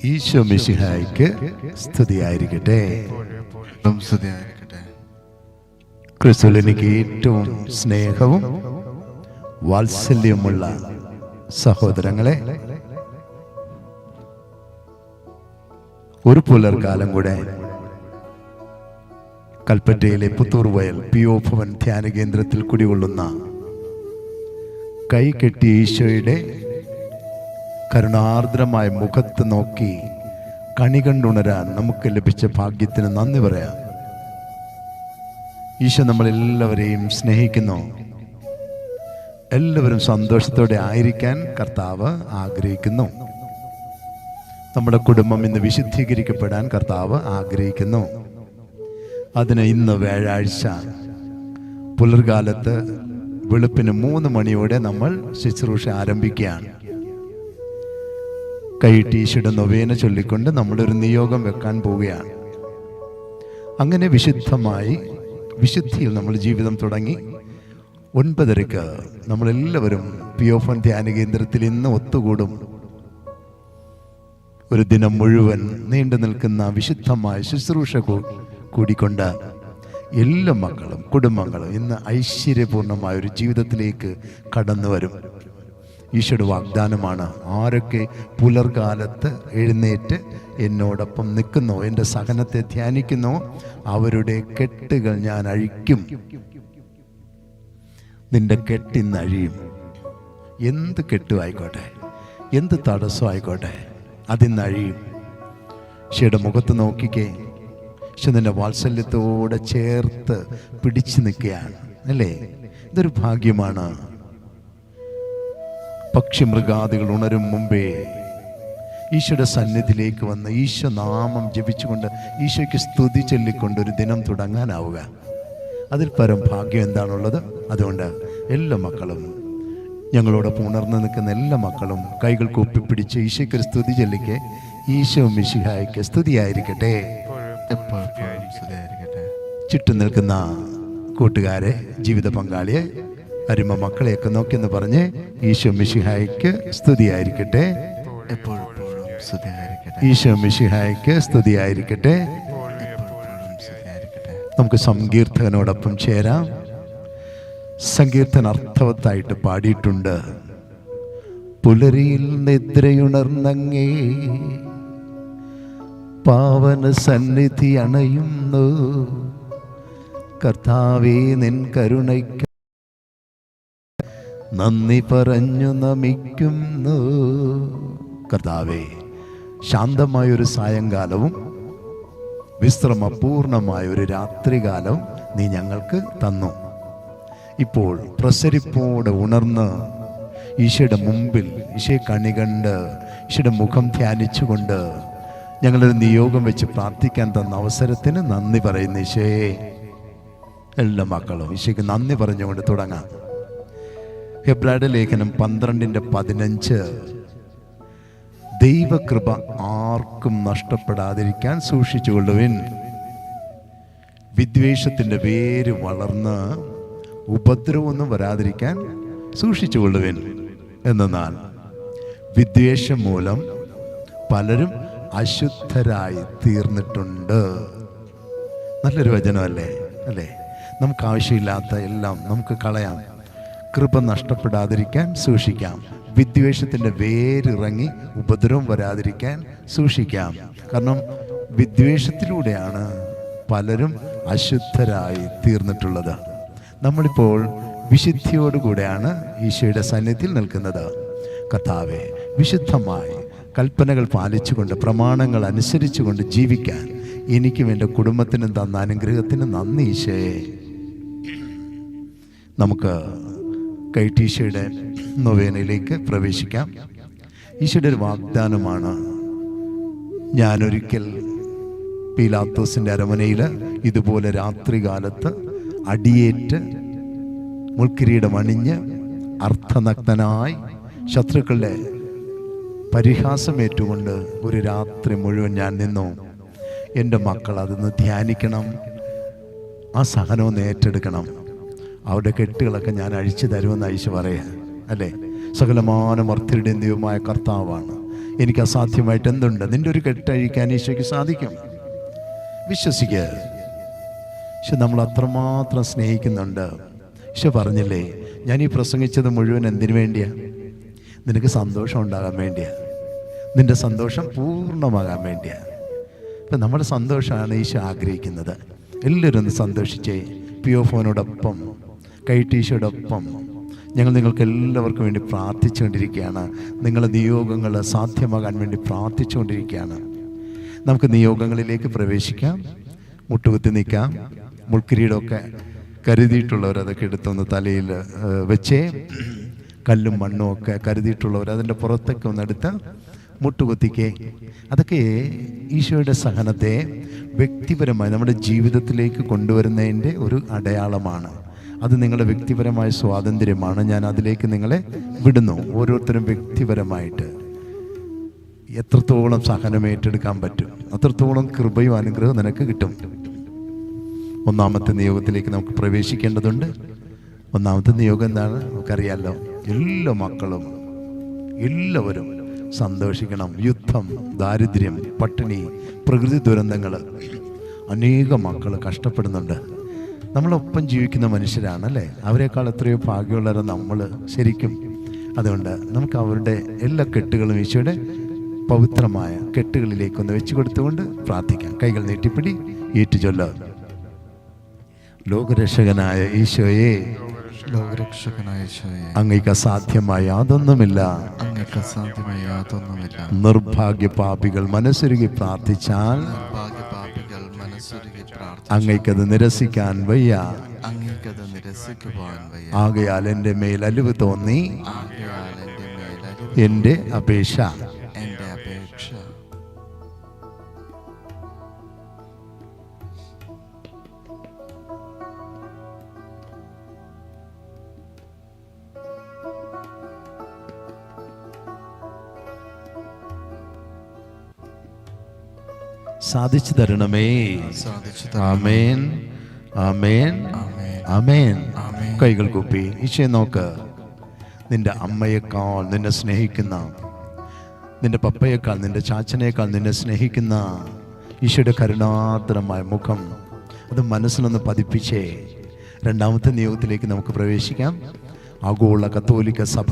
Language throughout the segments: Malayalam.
ഈശോ മിശിഹായ്ക്ക് സ്തുതിയായിരിക്കട്ടെ. സ്തുതിയായിരിക്കട്ടെ. ക്രിസ്തുവിൽ എനിക്ക് ഏറ്റവും സ്നേഹവും വാത്സല്യവുമുള്ള സഹോദരങ്ങളെ ഒരു പുലർകാലം കൂടെ കൽപ്പറ്റയിലെ പുത്തൂർ വയൽ പി ഒ ഭവൻ ധ്യാന കേന്ദ്രത്തിൽ കുടികൊള്ളുന്ന കൈ കെട്ടിയ ഈശോയുടെ കരുണാർദ്രമായ മുഖത്ത് നോക്കി കണി കണ്ടുണരാൻ നമുക്ക് ലഭിച്ച ഭാഗ്യത്തിന് നന്ദി പറയാം. ഈശോ നമ്മളെല്ലാവരെയും സ്നേഹിക്കുന്നു. എല്ലാവരും സന്തോഷത്തോടെ ആയിരിക്കാൻ കർത്താവ് ആഗ്രഹിക്കുന്നു. നമ്മുടെ കുടുംബം ഇന്ന് വിശുദ്ധീകരിക്കപ്പെടാൻ കർത്താവ് ആഗ്രഹിക്കുന്നു. അതിന് ഇന്ന് വ്യാഴാഴ്ച പുലർകാലത്ത് വെളുപ്പിന് മൂന്ന് മണിയോടെ നമ്മൾ ശുശ്രൂഷ ആരംഭിക്കുകയാണ്. കൈയിട്ട് ഈശോയുടെ നൊവേന ചൊല്ലിക്കൊണ്ട് നമ്മളൊരു നിയോഗം വെക്കാൻ പോവുകയാണ്. അങ്ങനെ വിശുദ്ധമായി വിശുദ്ധിയിൽ നമ്മൾ ജീവിതം തുടങ്ങി. ഒൻപതരക്ക് നമ്മളെല്ലാവരും പി ഓഫൻ ധ്യാന കേന്ദ്രത്തിൽ ഇന്ന് ഒത്തുകൂടും. ഒരു ദിനം മുഴുവൻ നീണ്ടു നിൽക്കുന്ന വിശുദ്ധമായ ശുശ്രൂഷ കൂടിക്കൊണ്ട് എല്ലാ മക്കളും കുടുംബങ്ങളും ഇന്ന് ഐശ്വര്യപൂർണമായ ഒരു ജീവിതത്തിലേക്ക് കടന്നു വരും. ഈശോയുടെ വാഗ്ദാനമാണ്. ആരൊക്കെ പുലർകാലത്ത് എഴുന്നേറ്റ് എന്നോടൊപ്പം നിൽക്കുന്നോ എന്റെ സഹനത്തെ ധ്യാനിക്കുന്നോ അവരുടെ കെട്ടുകൾ ഞാൻ അഴിക്കും. നിന്റെ കെട്ടിന്ന് അഴിയും. എന്ത് കെട്ടും ആയിക്കോട്ടെ എന്ത് തടസ്സം ആയിക്കോട്ടെ അതിന്ന് അഴിയും. ഈശോയുടെ മുഖത്ത് നോക്കിക്കേ. ഈശോ നിന്റെ വാത്സല്യത്തോടെ ചേർത്ത് പിടിച്ചു നിൽക്കുകയാണ്. അല്ലേ? ഇതൊരു ഭാഗ്യമാണ്. പക്ഷിമൃഗാദികൾ ഉണരും മുമ്പേ ഈശോയുടെ സന്നിധിയിലേക്ക് വന്ന് ഈശോ നാമം ജപിച്ചുകൊണ്ട് ഈശോയ്ക്ക് സ്തുതി ചൊല്ലിക്കൊണ്ട് ഒരു ദിനം തുടങ്ങാനാവുക. അതിൽ പരം ഭാഗ്യം എന്താണുള്ളത്? അതുകൊണ്ട് എല്ലാ മക്കളും ഞങ്ങളോടൊപ്പം ഉണർന്നു നിൽക്കുന്ന എല്ലാ മക്കളും കൈകൾ കൂപ്പിപ്പിടിച്ച് ഈശോയ്ക്ക് ഒരു സ്തുതി ചൊല്ലിക്ക്. ഈശോ മിശിഹായ്ക്ക് സ്തുതിയായിരിക്കട്ടെ. ചുറ്റും നിൽക്കുന്ന കൂട്ടുകാരെ ജീവിത പങ്കാളിയെ അരിമ മക്കളെയൊക്കെ നോക്കിയെന്ന് പറഞ്ഞ് ഈശോ മിഷിഹായ്ക്ക് സ്തുതിയായിരിക്കട്ടെ. എപ്പോഴും ഈശോ മിഷിഹായ്ക്ക് സ്തുതിയായിരിക്കട്ടെ. നമുക്ക് സങ്കീർത്തകനോടൊപ്പം ചേരാം. സങ്കീർത്തന അർത്ഥവത്തായിട്ട് പാടിയിട്ടുണ്ട്. പുലരിയിൽ നിദ്രയുണർന്നങ്ങേ പാവന സന്നിധി അണയുന്നു. കർത്താവേ നിൻ കരുണയ്ക്ക് നന്ദി പറഞ്ഞു നമിക്കുന്നു. കർത്താവേ ശാന്തമായൊരു സായങ്കാലവും വിശ്രമപൂർണമായ ഒരു രാത്രികാലം നീ ഞങ്ങൾക്ക് തന്നു. ഇപ്പോൾ പ്രസരിപ്പോടെ ഉണർന്ന് ഈശോയുടെ മുമ്പിൽ ഈശോയെ കണികണ്ട് ഈശോയുടെ മുഖം ധ്യാനിച്ചുകൊണ്ട് ഞങ്ങളൊരു നിയോഗം വെച്ച് പ്രാർത്ഥിക്കാൻ തന്ന അവസരത്തിന് നന്ദി പറയുന്നു ഈശോയെ. എല്ലാ മക്കളും ഈശോയ്ക്ക് നന്ദി പറഞ്ഞുകൊണ്ട് തുടങ്ങാം. ഹെബ്രാഡ് ലേഖനം പന്ത്രണ്ടിന്റെ പതിനഞ്ച്. ദൈവകൃപ ആർക്കും നഷ്ടപ്പെടാതിരിക്കാൻ സൂക്ഷിച്ചുകൊള്ളുവിൻ. വിദ്വേഷത്തിന്റെ വേര് വളർന്ന് ഉപദ്രവമൊന്നും വരാതിരിക്കാൻ സൂക്ഷിച്ചുകൊള്ളുവിൻ. എന്നാൽ വിദ്വേഷം മൂലം പലരും അശുദ്ധരായി തീർന്നിട്ടുണ്ട്. നല്ലൊരു വചനമല്ലേ? അല്ലേ? നമുക്ക് ആവശ്യമില്ലാത്ത എല്ലാം നമുക്ക് കളയാം. കൃപ നഷ്ടപ്പെടാതിരിക്കാൻ സൂക്ഷിക്കാം. വിദ്വേഷത്തിന്റെ വേരിറങ്ങി ഉപദ്രവം വരാതിരിക്കാൻ സൂക്ഷിക്കാം. കാരണം വിദ്വേഷത്തിലൂടെയാണ് പലരും അശുദ്ധരായി തീർന്നിട്ടുള്ളത്. നമ്മളിപ്പോൾ വിശുദ്ധിയോടുകൂടെയാണ് ഈശോയുടെ സന്നിധിയിൽ നിൽക്കുന്നത്. കഥാവെ വിശുദ്ധമായി കൽപ്പനകൾ പാലിച്ചുകൊണ്ട് പ്രമാണങ്ങൾ അനുസരിച്ചുകൊണ്ട് ജീവിക്കാൻ എനിക്കും എന്റെ കുടുംബത്തിനും തന്ന അനുഗ്രഹത്തിന് നന്ദി ഈശോയെ. നമുക്ക് കൈട്ടീശയുടെ നൊവേനയിലേക്ക് പ്രവേശിക്കാം. ഈശോയുടെ ഒരു വാഗ്ദാനമാണ് ഞാനൊരിക്കൽ പീലാത്തോസിന്റെ അരമനയിൽ ഇതുപോലെ രാത്രികാലത്ത് അടിയേറ്റ് മുൾക്കിരീടം അണിഞ്ഞ് അർത്ഥനഗ്നനായി ശത്രുക്കളുടെ പരിഹാസമേറ്റുകൊണ്ട് ഒരു രാത്രി മുഴുവൻ ഞാൻ നിന്നു. എന്റെ മക്കൾ അതൊന്ന് ധ്യാനിക്കണം. ആ സഹനമൊന്ന് ഏറ്റെടുക്കണം. അവരുടെ കെട്ടുകളൊക്കെ ഞാൻ അഴിച്ചു തരുമെന്ന് അയച്ചു പറയാ അല്ലേ? സകലമാന മർത്യരുടെയും ദൈവമായ കർത്താവാണ്. എനിക്ക് അസാധ്യമായിട്ട് എന്തുണ്ട്? നിന്റെ ഒരു കെട്ടഴിക്കാൻ ഈശോയ്ക്ക് സാധിക്കും. വിശ്വസിക്കുക പക്ഷെ നമ്മൾ അത്രമാത്രം സ്നേഹിക്കുന്നുണ്ട്. ഈശോ പറഞ്ഞില്ലേ ഞാൻ ഈ പ്രസംഗിച്ചത് മുഴുവൻ എന്തിനു വേണ്ടിയാ? നിനക്ക് സന്തോഷം ഉണ്ടാകാൻ വേണ്ടിയാ. നിന്റെ സന്തോഷം പൂർണമാകാൻ വേണ്ടിയാ. ഇപ്പം നമ്മുടെ സന്തോഷമാണ് ഈശോ ആഗ്രഹിക്കുന്നത്. എല്ലാവരും ഒന്ന് സന്തോഷിച്ചേ. പിയോ ഫോനോടൊപ്പം കൈ ടീഷയോടൊപ്പം ഞങ്ങൾ നിങ്ങൾക്ക് എല്ലാവർക്കും വേണ്ടി പ്രാർത്ഥിച്ചുകൊണ്ടിരിക്കുകയാണ്. നിങ്ങളുടെ നിയോഗങ്ങൾ സാധ്യമാകാൻ വേണ്ടി പ്രാർത്ഥിച്ചുകൊണ്ടിരിക്കുകയാണ്. നമുക്ക് നിയോഗങ്ങളിലേക്ക് പ്രവേശിക്കാം. മുട്ടുകുത്തി നിൽക്കാം. മുൾക്കിരീടമൊക്കെ കരുതിയിട്ടുള്ളവർ അതൊക്കെ എടുത്തൊന്ന് തലയിൽ വെച്ചേ. കല്ലും മണ്ണും ഒക്കെ കരുതിയിട്ടുള്ളവർ അതിന്റെ പുറത്തൊക്കെ ഒന്ന് എടുത്ത് മുട്ടുകുത്തിക്കേ. അതൊക്കെ ഈശോയുടെ സഹനത്തെ വ്യക്തിപരമായി നമ്മുടെ ജീവിതത്തിലേക്ക് കൊണ്ടുവരുന്നതിന്റെ ഒരു അടയാളമാണ്. അത് നിങ്ങളുടെ വ്യക്തിപരമായ സ്വാതന്ത്ര്യമാണ്. ഞാൻ അതിലേക്ക് നിങ്ങളെ വിടുന്നു. ഓരോരുത്തരും വ്യക്തിപരമായിട്ട് എത്രത്തോളം സഹനം ഏറ്റെടുക്കാൻ പറ്റും? അത്രത്തോളം കൃപയും അനുഗ്രഹവും നിനക്ക് കിട്ടും. ഒന്നാമത്തെ നിയോഗത്തിലേക്ക് നമുക്ക് പ്രവേശിക്കേണ്ടതുണ്ട്. ഒന്നാമത്തെ നിയോഗം എന്താണ്? നമുക്കറിയാമല്ലോ എല്ലാ മക്കളും എല്ലാവരും സന്തോഷിക്കണം. യുദ്ധം ദാരിദ്ര്യം പട്ടിണി പ്രകൃതി ദുരന്തങ്ങൾ അനേകം മക്കൾ കഷ്ടപ്പെടുന്നുണ്ട്. നമ്മളൊപ്പം ജീവിക്കുന്ന മനുഷ്യരാണ് അല്ലേ അവരെക്കാൾ എത്രയോ ഭാഗ്യമുള്ളവരെ നമ്മൾ ശരിക്കും. അതുകൊണ്ട് നമുക്ക് അവരുടെ എല്ലാ കെട്ടുകളും ഈശോയുടെ പവിത്രമായ കെട്ടുകളിലേക്ക് ഒന്ന് വെച്ചു കൊടുത്തുകൊണ്ട് പ്രാർത്ഥിക്കാം. കൈകൾ നീട്ടിപ്പിടി ഏറ്റുചൊല്ല. ലോകരക്ഷകനായ ഈശോയെ ലോകരക്ഷകനായ അങ്ങേക്ക് അസാധ്യമായ യാതൊന്നുമില്ല. അങ്ങേക്ക് അസാധ്യമായ യാതൊന്നുമില്ല. നിർഭാഗ്യ പാപികൾ മനസ്സൊരുകി പ്രാർത്ഥിച്ചാൽ ഭാഗ്യപാപികൾ അങ്ങേക്കത് നിരസിക്കാൻ വയ്യ. നിരസിക്കുവാൻ വയ്യ. ആകയാൽ എന്റെ മേൽ അലിവ് തോന്നി എന്റെ അപേക്ഷ. സാധിച്ചു തരണമേ. സാധിച്ചു ആമേൻ. ആമേൻ. ആമേൻ. ആമേൻ. ആമേൻ. കൈകൾ കൂപ്പി. ഈശോയെ നോക്ക്. നിന്റെ അമ്മയേക്കാൾ നിന്നെ സ്നേഹിക്കുന്ന നിന്റെ പപ്പയേക്കാൾ നിന്റെ ചാച്ചനേക്കാൾ നിന്നെ സ്നേഹിക്കുന്ന ഈശോയുടെ കരുണാതരമായ മുഖം അത് മനസ്സിലൊന്ന് പതിപ്പിച്ചേ. രണ്ടാമത്തെ നിയോഗത്തിലേക്ക് നമുക്ക് പ്രവേശിക്കാം. ആഗോള കത്തോലിക്ക സഭ.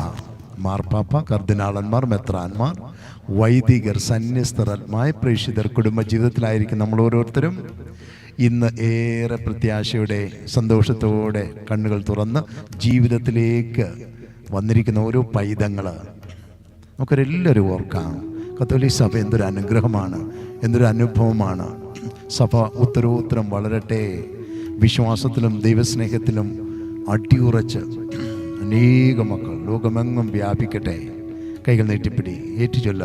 മാർപ്പാപ്പ കർദിനാളന്മാർ മെത്രാന്മാർ വൈദികർ സന്യസ്തരന്മായ പ്രേക്ഷിതർ കുടുംബജീവിതത്തിലായിരിക്കും നമ്മൾ ഓരോരുത്തരും. ഇന്ന് ഏറെ പ്രത്യാശയുടെ സന്തോഷത്തോടെ കണ്ണുകൾ തുറന്ന് ജീവിതത്തിലേക്ക് വന്നിരിക്കുന്ന ഓരോ പൈതങ്ങൾ നമുക്കൊരെല്ലാവരും ഓർക്കാം. കത്തോലി സഭ എന്തൊരു അനുഗ്രഹമാണ് എന്തൊരു അനുഭവമാണ്. സഭ ഉത്തരോത്തരം വളരട്ടെ വിശ്വാസത്തിലും ദൈവസ്നേഹത്തിലും അടിയുറച്ച് അനേക മക്കൾ ലോകമെങ്ങും വ്യാപിക്കട്ടെ. കൈകൾ നീട്ടിപ്പിടി ഏറ്റുചൊല്ല.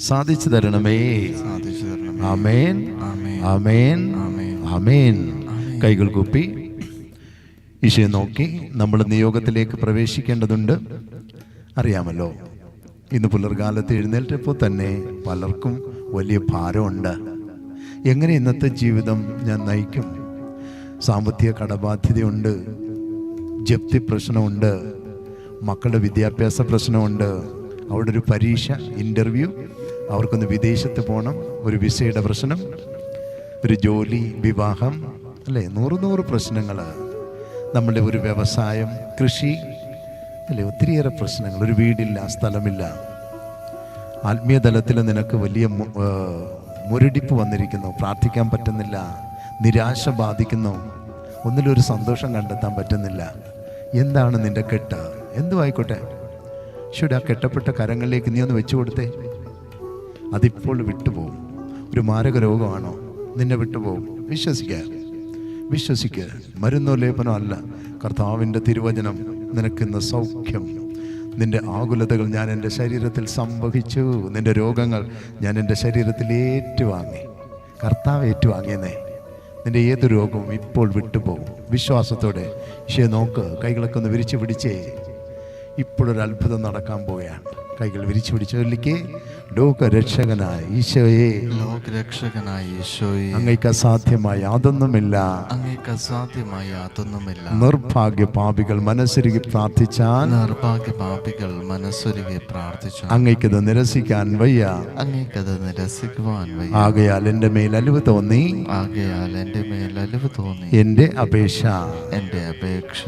സാധിച്ചു തരണമേ. അമേൻ അമേൻ ആമേൻ. ആമേൻ. ആമേൻ. ആമേൻ. ആമേൻ. കൈകൾ കൂപ്പി. ഈശോയെ നോക്കി നമ്മൾ നിയോഗത്തിലേക്ക് പ്രവേശിക്കേണ്ടതുണ്ട്. അറിയാമല്ലോ ഇന്ന് പുലർകാലത്ത് എഴുന്നേറ്റപ്പോൾ തന്നെ പലർക്കും വലിയ ഭാരമുണ്ട്. എങ്ങനെ ഇന്നത്തെ ജീവിതം ഞാൻ നയിക്കും? സാമ്പത്തിക കടബാധ്യതയുണ്ട് ജപ്തി പ്രശ്നമുണ്ട് മക്കളുടെ വിദ്യാഭ്യാസ പ്രശ്നമുണ്ട് അവിടെ ഒരു പരീക്ഷ ഇന്റർവ്യൂ അവർക്കൊന്ന് വിദേശത്ത് പോകണം ഒരു വിസയുടെ പ്രശ്നം ഒരു ജോലി വിവാഹം അല്ലേ? നൂറ് നൂറ് പ്രശ്നങ്ങൾ. നമ്മളുടെ ഒരു വ്യവസായം കൃഷി അല്ലേ? ഒത്തിരിയേറെ പ്രശ്നങ്ങൾ. ഒരു വീടില്ല സ്ഥലമില്ല. ആത്മീയ തലത്തിൽ നിനക്ക് വലിയ മുരടിപ്പ് വന്നിരിക്കുന്നു. പ്രാർത്ഥിക്കാൻ പറ്റുന്നില്ല. നിരാശ ബാധിക്കുന്നു. ഒന്നിലൊരു സന്തോഷം കണ്ടെത്താൻ പറ്റുന്നില്ല. എന്താണ് നിന്റെ കെട്ട്? എന്തുമായിക്കോട്ടെ ശരി ആ കെട്ടപ്പെട്ട കരങ്ങളിലേക്ക് നീ ഒന്ന് വെച്ചു കൊടുത്തേ അതിപ്പോൾ വിട്ടുപോകും. ഒരു മാരക രോഗമാണോ നിന്നെ വിട്ടുപോകും. വിശ്വസിക്കുക വിശ്വസിക്കുക മരുന്നോ ലേപനോ അല്ല. കർത്താവിന്റെ തിരുവചനം നിനക്കുന്ന സൗഖ്യം. നിന്റെ ആകുലതകൾ ഞാൻ എന്റെ ശരീരത്തിൽ സംഭവിച്ചു നിന്റെ രോഗങ്ങൾ ഞാൻ എന്റെ ശരീരത്തിൽ ഏറ്റുവാങ്ങി. കർത്താവ് ഏറ്റുവാങ്ങിയെന്നേ. നിന്റെ ഏത് രോഗവും ഇപ്പോൾ വിട്ടുപോകും. വിശ്വാസത്തോടെ ശേ നോക്ക്. കൈകളൊക്കെ ഒന്ന് വിരിച്ചു പിടിച്ചേ. ഇപ്പോഴൊരു അത്ഭുതം നടക്കാൻ പോവുകയാണ്. കൈകൾ വിരിച്ചു പിടിച്ചു ചൊല്ലിക്കേ. ലോകരക്ഷകനായ ഈശോയെ. ലോകരക്ഷകനായ ഈശോയെ. അങ്ങയ്ക്ക് അസാധ്യമായി അതൊന്നുമില്ല അങ്ങേക്ക് അസാധ്യമായി അതൊന്നുമില്ല നിർഭാഗ്യ പാപികൾ മനസ്സൊരുകി പ്രാർത്ഥിച്ചാൽ നിർഭാഗ്യ പാപികൾ മനസ്സൊരുകി പ്രാർത്ഥിച്ചു അങ്ങേക്കത് നിരസിക്കാൻ വയ്യ. അങ്ങേക്കത് നിരസിക്കുവാൻ വയ്യ. ആകയാൽ എന്റെ മേൽ അലിവ് തോന്നി. ആകയാൽ എന്റെ മേൽ അലിവ് തോന്നി. എന്റെ അപേക്ഷ. എന്റെ അപേക്ഷ.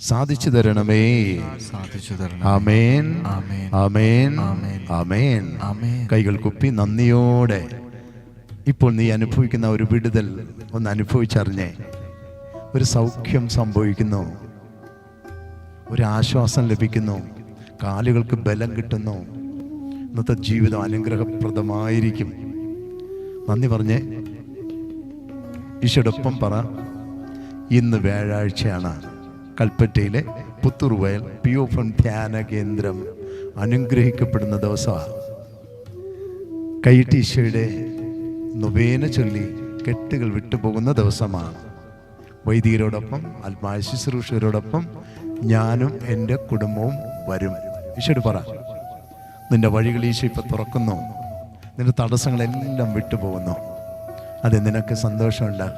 സാധിച്ചു തരണമേ. സാധിച്ചു ആമേൻ. ആമേൻ. ആമേൻ. കൈകൾ കുപ്പി നന്ദിയോടെ. ഇപ്പോൾ നീ അനുഭവിക്കുന്ന ഒരു വിടുതൽ ഒന്ന് അനുഭവിച്ചറിഞ്ഞേ. ഒരു സൗഖ്യം സംഭവിക്കുന്നു. ഒരു ആശ്വാസം ലഭിക്കുന്നു. കാലുകൾക്ക് ബലം കിട്ടുന്നു. ഇന്നത്തെ ജീവിതം അനുഗ്രഹപ്രദമായിരിക്കും. നന്ദി പറഞ്ഞേ. ഈശോടൊപ്പം പറ. ഇന്ന് വ്യാഴാഴ്ചയാണ്. കൽപ്പറ്റയിലെ പുത്തൂർവയൽ ഫൺ ധ്യാന കേന്ദ്രം അനുഗ്രഹിക്കപ്പെടുന്ന ദിവസമാണ്. കൈട്ടീശയുടെ നുവേന ചൊല്ലി കെട്ടുകൾ വിട്ടുപോകുന്ന ദിവസമാണ്. വൈദികരോടൊപ്പം ആത്മായ ശുശ്രൂഷകരോടൊപ്പം ഞാനും എന്റെ കുടുംബവും വരും. ഈശോട് പറ നിന്റെ വഴികൾ ഈശോ ഇപ്പം തുറക്കുന്നു. നിന്റെ തടസ്സങ്ങളെല്ലാം വിട്ടുപോകുന്നു. അതെ നിനക്ക് സന്തോഷമുണ്ട്.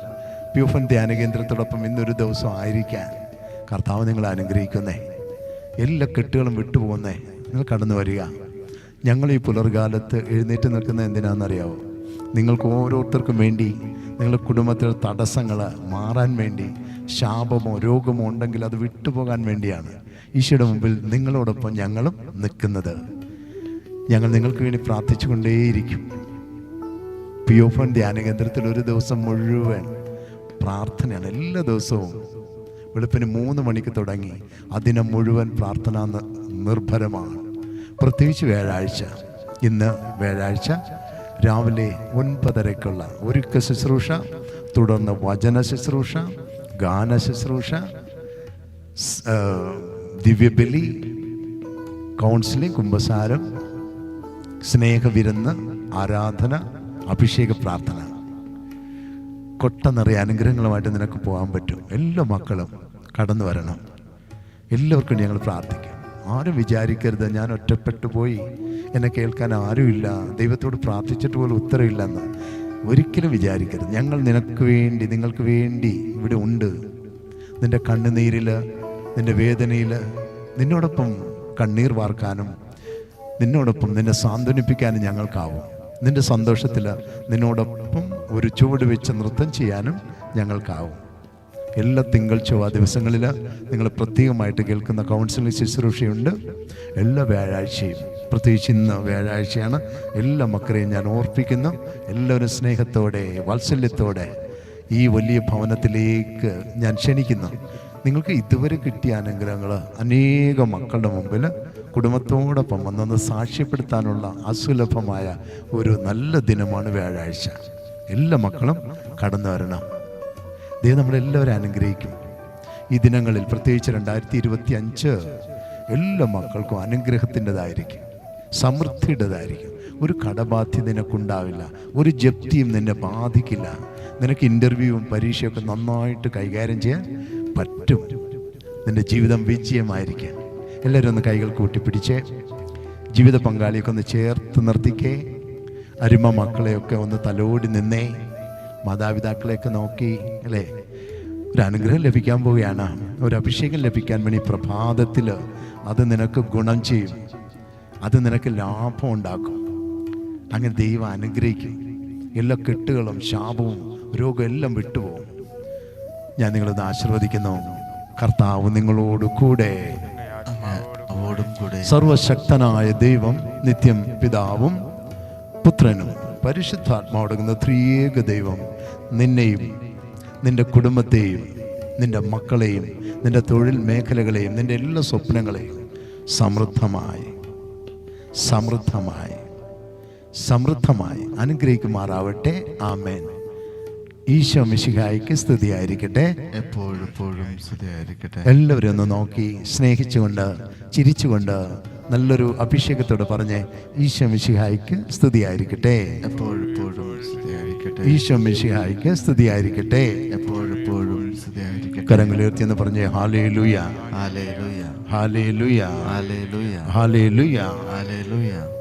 പ്യൂഫൻ ധ്യാന കേന്ദ്രത്തോടൊപ്പം ഇന്നൊരു ദിവസം ആയിരിക്കാൻ കർത്താവ് നിങ്ങളെ അനുഗ്രഹിക്കുന്നേ. എല്ലാ കെട്ടുകളും വിട്ടുപോകുന്നേ. നിങ്ങൾ കടന്നു വരിക. ഞങ്ങൾ ഈ പുലർകാലത്ത് എഴുന്നേറ്റ് നിൽക്കുന്നത് എന്തിനാണെന്നറിയാവോ? നിങ്ങൾക്ക് ഓരോരുത്തർക്കും വേണ്ടി നിങ്ങളുടെ കുടുംബത്തിലെ തടസ്സങ്ങൾ മാറാൻ വേണ്ടി ശാപമോ രോഗമോ ഉണ്ടെങ്കിൽ അത് വിട്ടുപോകാൻ വേണ്ടിയാണ് ഈശോയുടെ മുമ്പിൽ നിങ്ങളോടൊപ്പം ഞങ്ങളും നിൽക്കുന്നത്. ഞങ്ങൾ നിങ്ങൾക്ക് വേണ്ടി പ്രാർത്ഥിച്ചുകൊണ്ടേയിരിക്കും. പി ഒ ഫോൺ ധ്യാന കേന്ദ്രത്തിൽ ഒരു ദിവസം മുഴുവൻ പ്രാർത്ഥനയാണ് എല്ലാ ദിവസവും. വെളുപ്പിന് മൂന്ന് മണിക്ക് തുടങ്ങി. അതിനെ മുഴുവൻ പ്രാർത്ഥന നിർഭരമാണ്. പ്രത്യേകിച്ച് വ്യാഴാഴ്ച. ഇന്ന് വ്യാഴാഴ്ച രാവിലെ ഒൻപതരയ്ക്കുള്ള ഒരുക്ക ശുശ്രൂഷ തുടർന്ന് വചന ശുശ്രൂഷ ഗാന ശുശ്രൂഷ ദിവ്യബലി കൗൺസിലിംഗ് കുംഭസാരം സ്നേഹവിരുന്ന് ആരാധന അഭിഷേക പ്രാർത്ഥന. കൊട്ട നിറയെ അനുഗ്രഹങ്ങളുമായിട്ട് നിനക്ക് പോകാൻ പറ്റും. എല്ലാ മക്കളും കടന്നു വരണം. എല്ലാവർക്കും ഞങ്ങൾ പ്രാർത്ഥിക്കും. ആരും വിചാരിക്കരുത്. ഞാൻ ഒറ്റപ്പെട്ടു പോയി. എന്നെ കേൾക്കാൻ ആരുമില്ല. ദൈവത്തോട് പ്രാർത്ഥിച്ചിട്ട് പോലും ഉത്തരവില്ലെന്ന് ഒരിക്കലും വിചാരിക്കരുത്. ഞങ്ങൾ നിനക്ക് വേണ്ടി നിങ്ങൾക്ക് വേണ്ടി ഇവിടെ ഉണ്ട്. നിന്റെ കണ്ണുനീരിൽ നിന്റെ വേദനയിൽ നിന്നോടൊപ്പം കണ്ണീർ വാർക്കാനും നിന്നോടൊപ്പം നിന്നെ സാന്ത്വനിപ്പിക്കാനും ഞങ്ങൾക്കാവും. നിന്റെ സന്തോഷത്തിൽ നിന്നോടൊപ്പം ഒരു ചുവട് വെച്ച് നൃത്തം ചെയ്യാനും ഞങ്ങൾക്കാവും. എല്ലാ തിങ്കൾ ചൊവ്വ ദിവസങ്ങളിൽ നിങ്ങൾ പ്രത്യേകമായിട്ട് കേൾക്കുന്ന കൗൺസിലിംഗ് ശുശ്രൂഷയുണ്ട്. എല്ലാ വ്യാഴാഴ്ചയും പ്രത്യേകിച്ച് ഇന്ന് വ്യാഴാഴ്ചയാണ് എല്ലാ മക്കളെയും ഞാൻ ഓർപ്പിക്കുന്നു. എല്ലാവരും സ്നേഹത്തോടെ വാത്സല്യത്തോടെ ഈ വലിയ ഭവനത്തിലേക്ക് ഞാൻ ക്ഷണിക്കുന്നു. നിങ്ങൾക്ക് ഇതുവരെ കിട്ടിയ അനുഗ്രഹങ്ങൾ അനേകം മക്കളുടെ മുമ്പിൽ കുടുംബത്തോടൊപ്പം വന്നത് സാക്ഷ്യപ്പെടുത്താനുള്ള അസുലഭമായ ഒരു നല്ല ദിനമാണ് വ്യാഴാഴ്ച. എല്ലാ മക്കളും കടന്നു വരണം. ദൈവം നമ്മളെല്ലാവരും അനുഗ്രഹിക്കും. ഈ ദിനങ്ങളിൽ പ്രത്യേകിച്ച് രണ്ടായിരത്തി ഇരുപത്തി അഞ്ച് എല്ലാ മക്കൾക്കും അനുഗ്രഹത്തിന്റെതായിരിക്കും. സമൃദ്ധിയുടേതായിരിക്കും. ഒരു കടബാധ്യത നിനക്കുണ്ടാവില്ല. ഒരു ജപ്തിയും നിന്നെ ബാധിക്കില്ല. നിനക്ക് ഇന്റർവ്യൂവും പരീക്ഷയൊക്കെ നന്നായിട്ട് കൈകാര്യം ചെയ്യാൻ പറ്റും. നിന്റെ ജീവിതം വിജയമായിരിക്കാം എല്ലാവരും ഒന്ന് കൈകൾ കൂട്ടിപ്പിടിച്ച് ജീവിത പങ്കാളിയൊക്കെ ഒന്ന് ചേർത്ത് നിർത്തിക്കേ. അരുമ മക്കളെയൊക്കെ ഒന്ന് തലോടി നിന്നേ. മാതാപിതാക്കളെയൊക്കെ നോക്കി അല്ലേ? ഒരു അനുഗ്രഹം ലഭിക്കാൻ പോവുകയാണ്. ഒരു അഭിഷേകം ലഭിക്കാൻ വേണ്ടി പ്രഭാതത്തിൽ അത് നിനക്ക് ഗുണം ചെയ്യും. അത് നിനക്ക് ലാഭം ഉണ്ടാക്കും. അങ്ങനെ ദൈവം അനുഗ്രഹിക്കും. എല്ലാ കെട്ടുകളും ശാപവും രോഗം എല്ലാം വിട്ടുപോകും. ഞാൻ നിങ്ങളത് ആശീർവദിക്കുന്നു. കർത്താവ് നിങ്ങളോട് കൂടെ. കൂടെ. സർവശക്തനായ ദൈവം നിത്യം പിതാവും പുത്രനും പരിശുദ്ധാത്മാവടങ്ങുന്ന ത്രിയേക ദൈവം നിന്നെയും നിന്റെ കുടുംബത്തെയും നിന്റെ മക്കളെയും നിന്റെ തൊഴിൽ മേഖലകളെയും നിന്റെ എല്ലാ സ്വപ്നങ്ങളെയും സമൃദ്ധമായി സമൃദ്ധമായി സമൃദ്ധമായി അനുഗ്രഹിക്കുമാറാവട്ടെ. ആമേൻ. ഈശോ മിശിഹായിക്ക് സ്തുതിയായിരിക്കട്ടെ. എപ്പോഴും എപ്പോഴും സ്തുതിയായിരിക്കട്ടെ. എല്ലാവരും ഒന്ന് നോക്കി സ്നേഹിച്ചുകൊണ്ട് ചിരിച്ചുകൊണ്ട് നല്ലൊരു അഭിഷേകത്തോടെ പറഞ്ഞ് ഈശോ മിശിഹായിക്ക് സ്തുതിയായിരിക്കട്ടെ. എപ്പോഴും എപ്പോഴും സ്തുതിയായിരിക്കട്ടെ. ഈശോ മിശിഹായിക്ക് സ്തുതിയായിരിക്കട്ടെ. എപ്പോഴും എപ്പോഴും സ്തുതിയായിരിക്കട്ടെ. കരങ്ങളുയർത്തി എന്ന് പറഞ്ഞ് ഹാലേ ലുയ ഹാലേലൂയ. ഹാലേ ലുയ ഹാലേലൂയ. ഹാലേ ലുയ ഹാലേലൂയ.